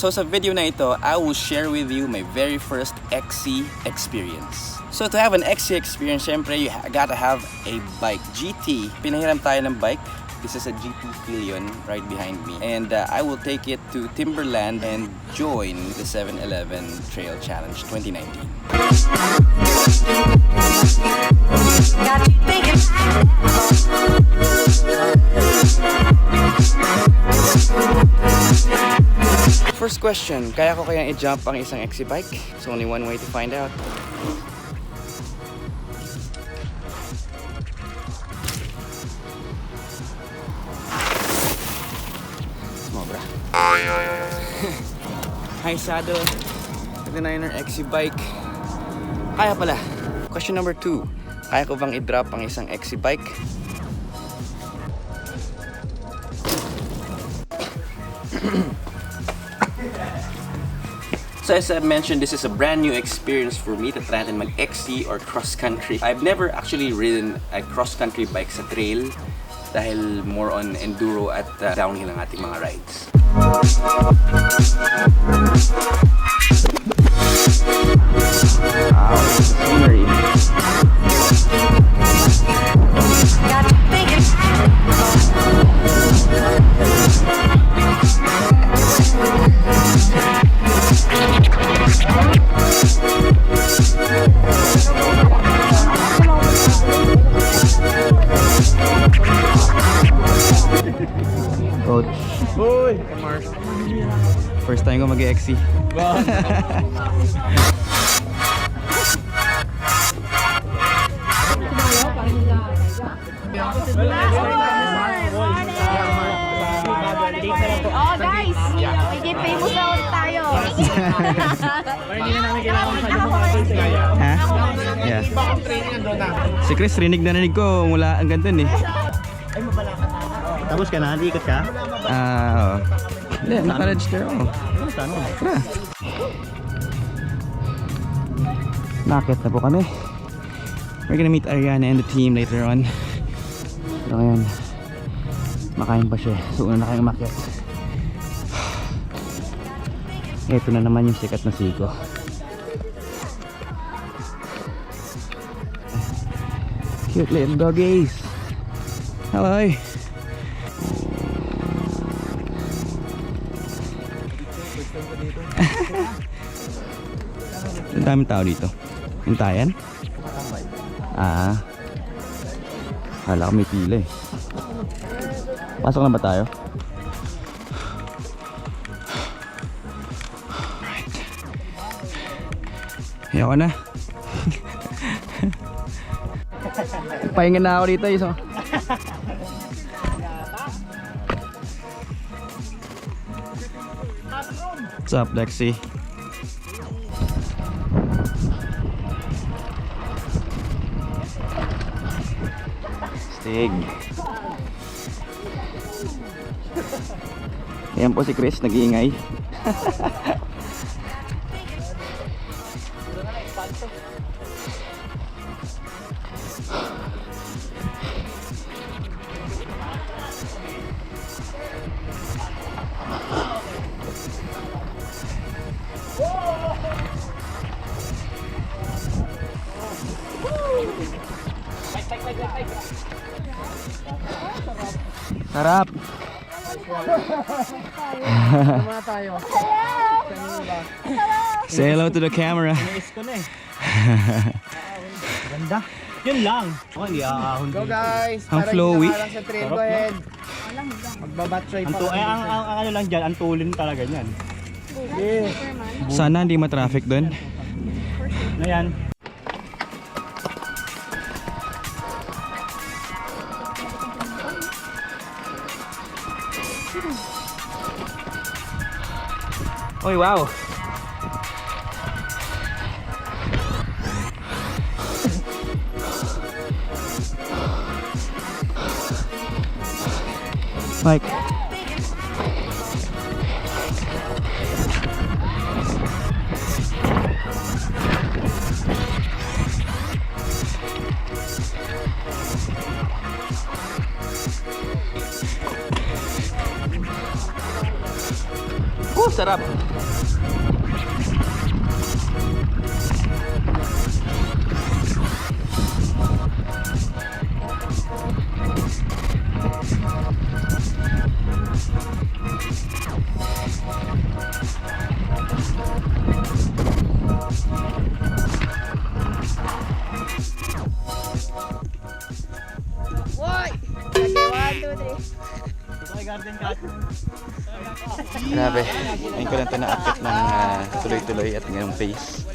So sa video na ito, I will share with you my very first XC experience. So to have an XC experience, syempre you gotta have a bike. GT, pinahiram tayo ng bike. This is a GT Filion right behind me. And uh, I will take it to Timberland and join the 7-Eleven Trail Challenge 2019. Got you thinking. First question, kaya ko kayang i-jump ang isang XC bike? There's only one way to find out. Hi Sado. 39er XC bike. Kaya pala. Question number two. Kaya ko bang i-drop ang isang XC bike? So as I mentioned, this is a brand new experience for me to try natin mag-XC or cross-country. I've never actually ridden a cross-country bike sa trail dahil more on enduro at uh, downhill ang ating mga rides. Wow, scenery. Got you Coach. Uy! Mars. First time ko mag-XC. Oh guys, hindi famous na ulit tayo. Ha? Yeah. Si Chris, rinig na rinig ko mula ang ganun eh. Tapos ka na, ikot ka? Ah, oo. Hindi, naka-register ako. Saan mo? Tara. Nakit na po kami. We're gonna meet Ariana and the team later on. So ngayon, makain pa siya. So una na kayong umakyat. Ito na naman yung sikat na siko. Cute little doggies. Hello. Ang daming tao dito. Hintayan? Ah. Kala ko may pila eh. Pasok na ba tayo? Alright. Ayoko na. Pahinga na ako dito iso. What's up, Lexi? Stig. Ayan po si Chris, nag-iingay. Sarap! Say hello to the camera. Eh. Ganda. Yun lang. Hindi aahon. Go guys! Ang flowy. nakalang sa trail, go ahead. Pa eh, ang, dito. ang, ang ano lang dyan, ang tulin talaga niyan. Sana hindi ma-traffic doon. Na yan. Oy, wow! Mike. Sarap. Grabe. Ngayon ko lang ito naakit ng ah, tuloy-tuloy at ngayong pace.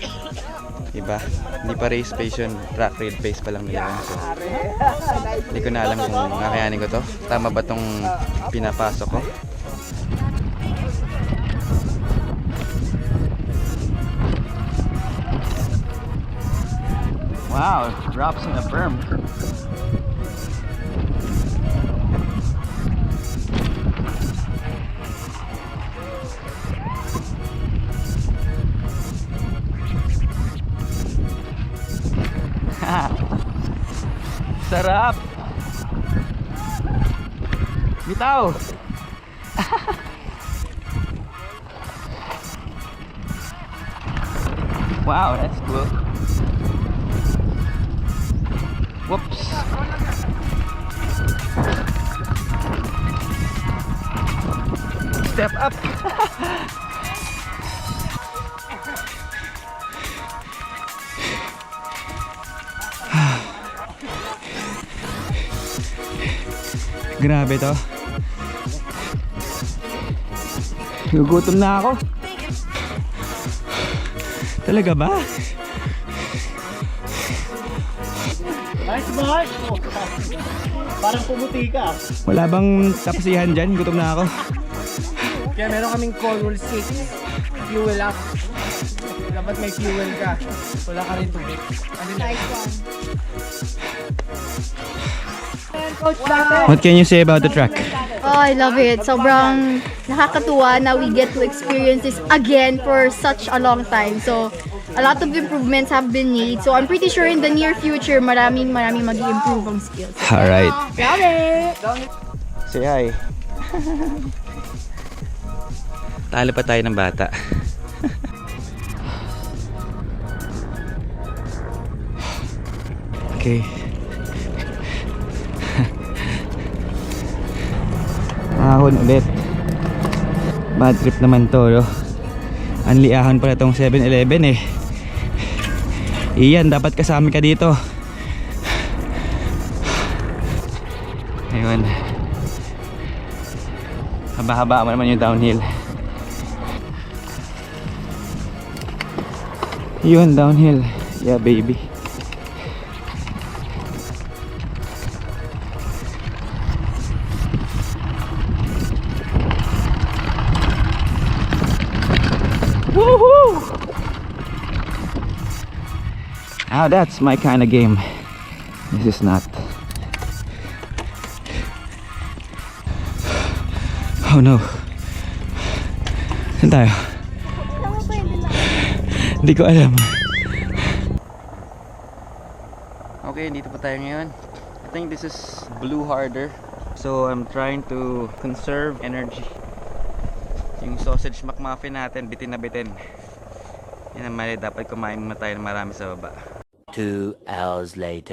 Diba? Hindi pa race pace yun. Track raid pace pa lang nila. So, hindi ko na alam kung kakayanin ko to. Tama ba tong pinapasok ko? Wow, drops in the berm. Sarap! Bitaw! wow, that's cool. Whoops. Step up! Grabe to. Gugutom na ako. Talaga ba? Nice boy! Parang pumuti ka. Wala bang tapasihan dyan? Gutom na ako. Kaya meron kaming rule 6. Fuel up. Dapat may fuel ka. Wala ka rin tubig. Ano na? Coach What can you say about the track? Oh, I love it. Sobrang nakakatuwa na we get to experience this again for such a long time. So, a lot of improvements have been made. So, I'm pretty sure in the near future, maraming maraming mag-improve ang skills. Alright. Love it! Say hi. Talo pa tayo ng bata. okay. Ahon ulit. Bad trip naman to, no? Ang liahan pala tong 7-Eleven eh. Iyan, dapat kasama ka dito. Ayun. Haba-haba mo naman yung downhill. Yun, downhill. Yeah, baby. Now that's my kind of game. This is not. Oh no. Saan tayo? Hindi ko alam. Okay, dito pa tayo ngayon. I think this is Blue Harder. So I'm trying to conserve energy. Yung sausage McMuffin natin, bitin na bitin. Yan ang mali, dapat kumain muna tayo ng marami sa baba. Two hours later.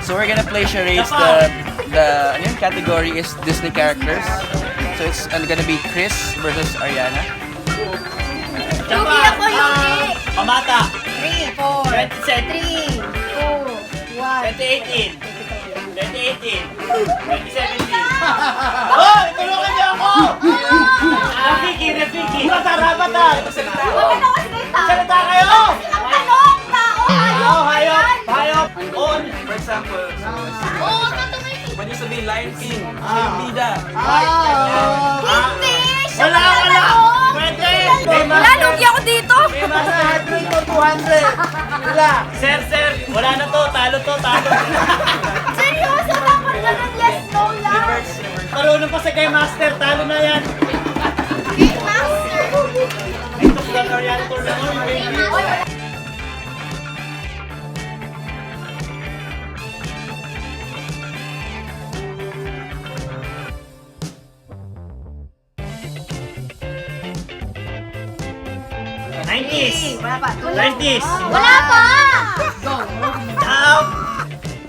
So we're gonna play charades. The the ano yung category is Disney characters. So it's uh, gonna be Chris versus Ariana. Yuki ako, Yuki! Pamata! 3, 4, 3, 2, 1. 2018! 2018! 2017! Oh! Tulungan niyo ako! Rafiki! Rafiki! Bata! Bata! Huwag na kasi salita. Salita kayo! Ang tanong, tao, hayop, Hayop! Hayop! On! For example, Oo, tutumingin. when you sabihin Lion King, yung bida. Hindi! Siya Wala! Wala! Pwede! Wala, lugi ako dito. May masahat mo 200! Wala! Sir, sir! Wala na to! Talo to! Talo! Seryoso, dapat ganun, yes, no lang. Marunong pa sa Game Master! Talo na yan! 90s. Wala pa. 90s. Ah, wala pa! Duck.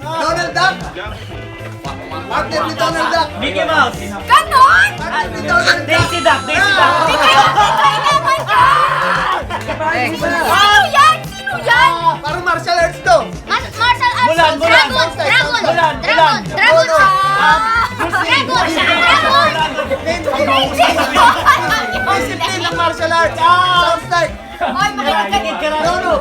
Donald Duck. Partner ni Donald Duck. Mickey Mouse. Ganon! Partner ni Donald Duck. Daisy Duck. Daisy Duck. Sino yan? Sino yan? Parang martial arts to! Mas martial arts. Mulan, mulan. Dragon, dragon, Mulan, dragon, mulan. dragon. Ano? Dragon, dragon. Discipline ng martial arts! Sounds like... Oy, makinig ka. No, no!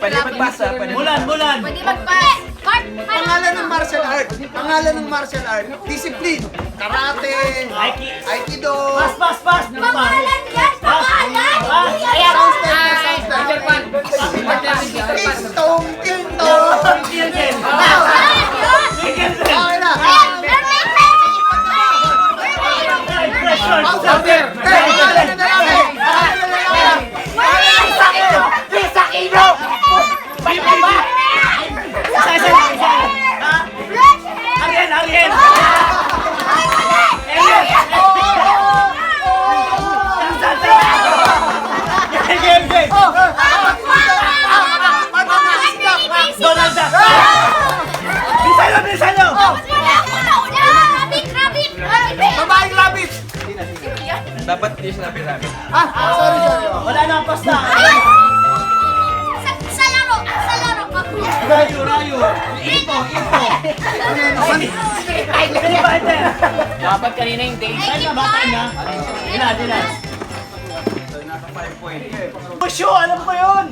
Pwede magbasa, Mulan, mulan. Pwede mag-pass. Mark, Pangalan ng martial art! Pangalan ng martial art! Discipline! Karate! Aiki. Aikido! Pass, pass, pass. Ano pa? Pangalan yan, pangalan. Pass. Sounds like... Sounds like... King Tong! King Tong! Kirken. Pangalan yun. Kirken. Okay na! Ayan, mermaid, mermaid. Pressure. Rayo, rayo. Ipo, ipo. Divider. Dapat kanina yung date. Saan na, bata na? Ilan, ilan? Pusyo, alam ko yun.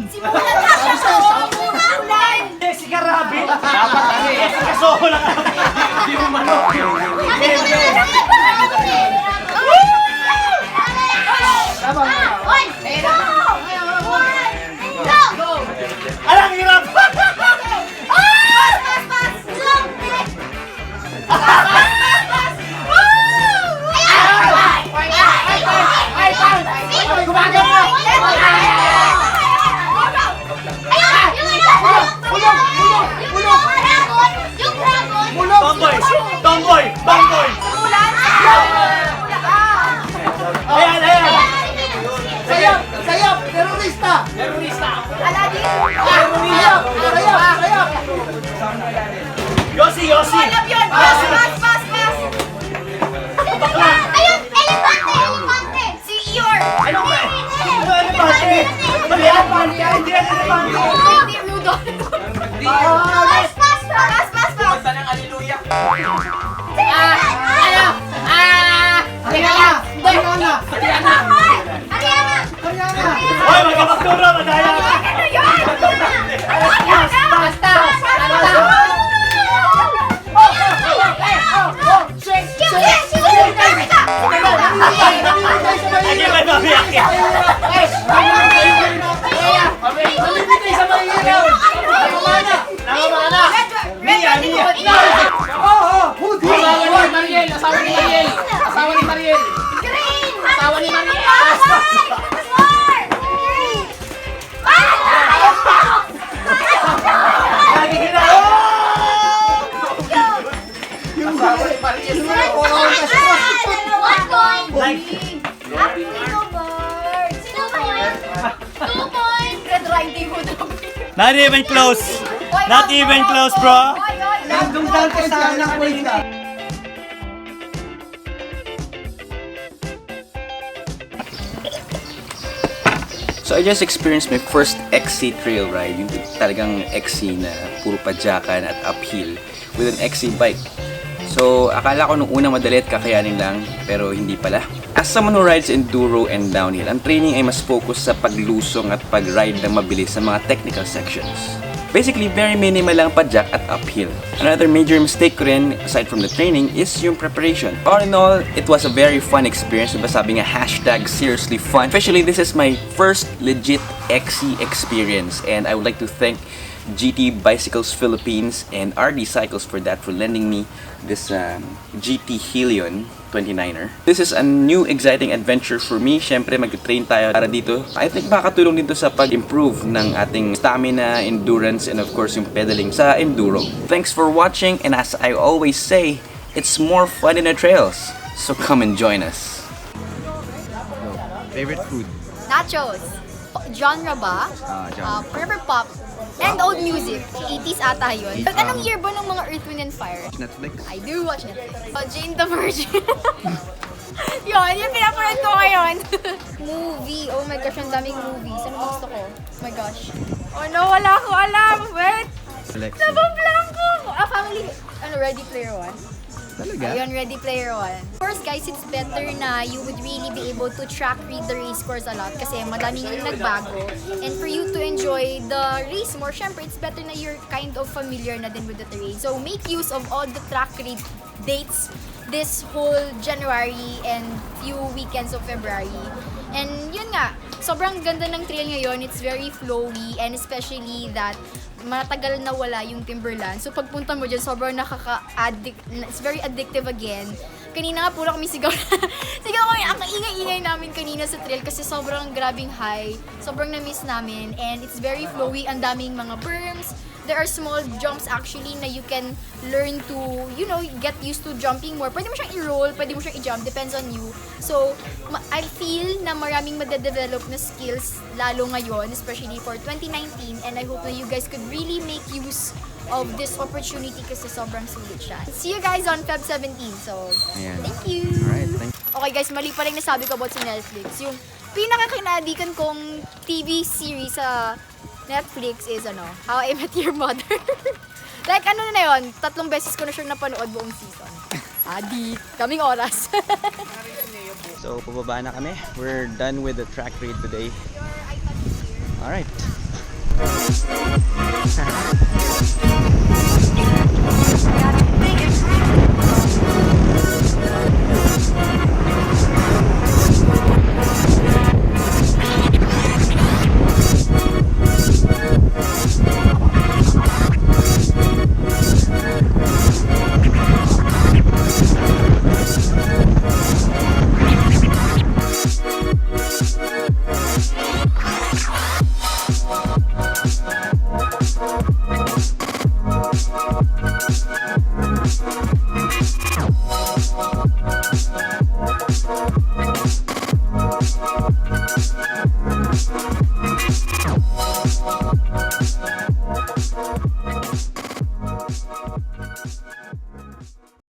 Jessica Rabbit. Dapat kasi. Jessica Soho lang. Hindi mo manok. Game, game. Alang hirap. Hoy, magkapagturo, madaya. Ano yun? Basta. Basta. Hindi ba nabiyak yan? Nakamana. Not even close. Not even close, bro. Oy, oy! Nandun dante sa anak ko. So I just experienced my first XC trail ride, yung talagang XC na puro padyakan at uphill with an XC bike. So akala ko nung una madali at kakayanin lang, pero hindi pala. As someone who rides enduro and downhill, ang training ay mas focus sa paglusong at pag-ride ng mabilis sa mga technical sections. Basically, very minimal lang padyak at uphill. Another major mistake ko rin, aside from the training, is yung preparation. All in all, it was a very fun experience. Diba sabi nga, hashtag seriously fun. Especially, this is my first legit XC experience. And I would like to thank GT Bicycles Philippines and RD Cycles for that, for lending me this um, GT Helion 29er. This is a new exciting adventure for me. Siyempre, mag-train tayo para dito. I think makakatulong dito sa pag-improve ng ating stamina, endurance, and of course yung pedaling sa enduro. Thanks for watching, and as I always say, it's more fun in the trails. So come and join us. Favorite food? Nachos. Genre ba? Ah, genre. Uh, forever pop. And old music. 80s ata yun. But anong year ba ng mga Earth, Wind, and Fire? Netflix? I do watch Netflix. Oh, Jane the Virgin. yun, yung pinapanood ko ngayon. movie. Oh my gosh, ang daming movies. Ano gusto ko? Oh my gosh. Oh no, wala ko alam. Wait. Alexi. Nabablanko ko. Ah, family. Ano, Ready Player One? Talaga? Ayun, Ready Player One. Of course, guys, it's better na you would really be able to track read the race course a lot kasi madaming yung nagbago. And for you to enjoy the race more, syempre, it's better na you're kind of familiar na din with the terrain. So, make use of all the track read dates this whole January and few weekends of February. And yun nga, sobrang ganda ng trail ngayon. It's very flowy and especially that matagal na wala yung Timberland. So pagpunta mo dyan, sobrang nakaka-addict, it's very addictive again. Kanina nga puro kami sigaw sigaw kami, ang ingay-ingay namin kanina sa trail kasi sobrang grabing high, sobrang na-miss namin. And it's very flowy, ang daming mga berms, there are small jumps actually na you can learn to, you know, get used to jumping more. Pwede mo siyang i-roll, pwede mo siyang i-jump, depends on you. So, I feel na maraming madedevelop na skills lalo ngayon, especially for 2019, and I hope na you guys could really make use of this opportunity kasi sobrang sulit siya. See you guys on Feb 17. So, Ayan. thank you! Alright, thank Okay guys, mali pala yung nasabi ko about sa Netflix. Yung pinakakinadikan kong TV series sa Netflix is ano, How I Met Your Mother. like ano na yun, tatlong beses ko na siyang napanood buong season. Adi, kaming oras. So, pababa na kami. We're done with the track read today. Alright.